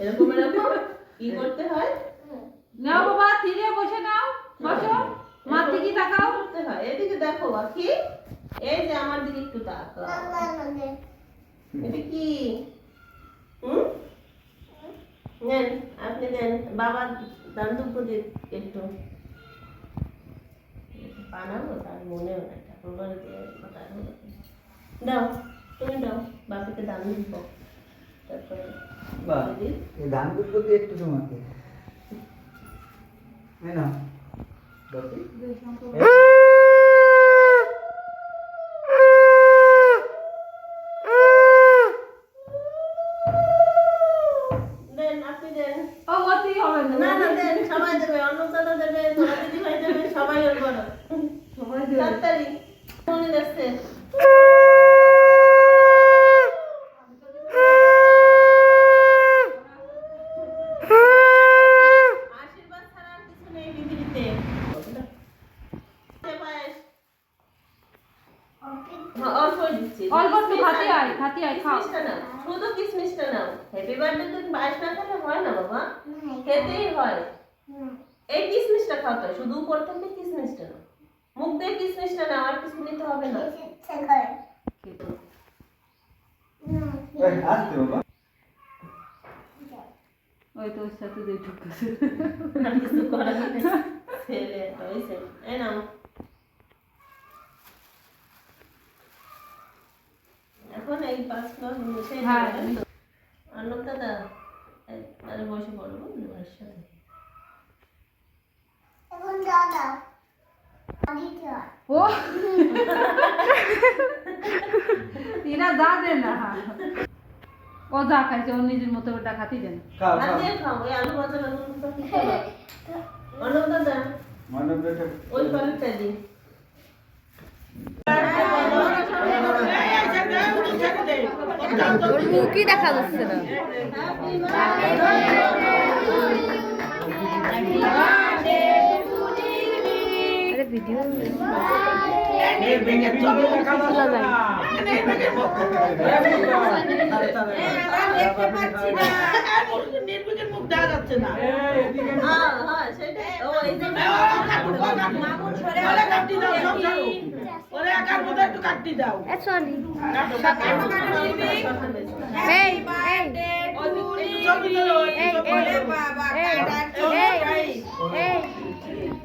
এরকম কি নাও বাবা ধীরে বসে নাও বসো মার দিকে তাকাও করতে হয় এদিকে দেখো আখি এই যে আমার দিকে একটু তাকাও। এটা কি? হুম? নেন আপনি দেন। বাবা দান দুপুরে একটু। বানাবো তার মনেও নাই। ঠাকুর দিয়ে কথা হলো। দাও তুমি দাও। বাপিকে দান দিব তারপরে করতে দিয়ে একটু তোমাকে। না বাপি? অন্নদাতা দেবে তোরা দিদি ভাই দেবে সবাই ওর বড়। সবাই তাড়াতাড়ি মনে যাচ্ছে। আশীর্বাদ ছাড়া আর কিছু নেই পৃথিবীতে। পায়েস। হ্যাঁ, অল্পই দিচ্ছি। অল্প একটু খাতে আয় খাতে আয় খাও। শুধু কিসমিসটা নাও। হ্যাপি বার্থডে দিন পায়েস না খেলে হয় না বাবা। খেতেই হয়। এই কিসমিসটা খাও তো শুধু উপর থেকে কিসমিসটা নাও মুখ দিয়ে কিসমিসটা নাও আর কিছু নিতে হবে না? ওই আসতে বাবা তো ওর সাথে দিয়ে ঢুকতেছে। আর কিছু করার ছেলে হয়েছে এই নাও। এখন এই পাঁচ হ্যাঁ। দাদা আরে বসে পড়ব সাথে ও এরা যা দে না ও যা খাইছে ও নিজের মতো ওটা খাতি দেন খাও হাত খাও দিয়ে ভিডিও হ্যাঁ হ্যাঁ এই যে সরি এই এই এই এই এই ক্যামেরা কি এসে লোক আপনি তুমি সবাই এই সবাই খাও। ওর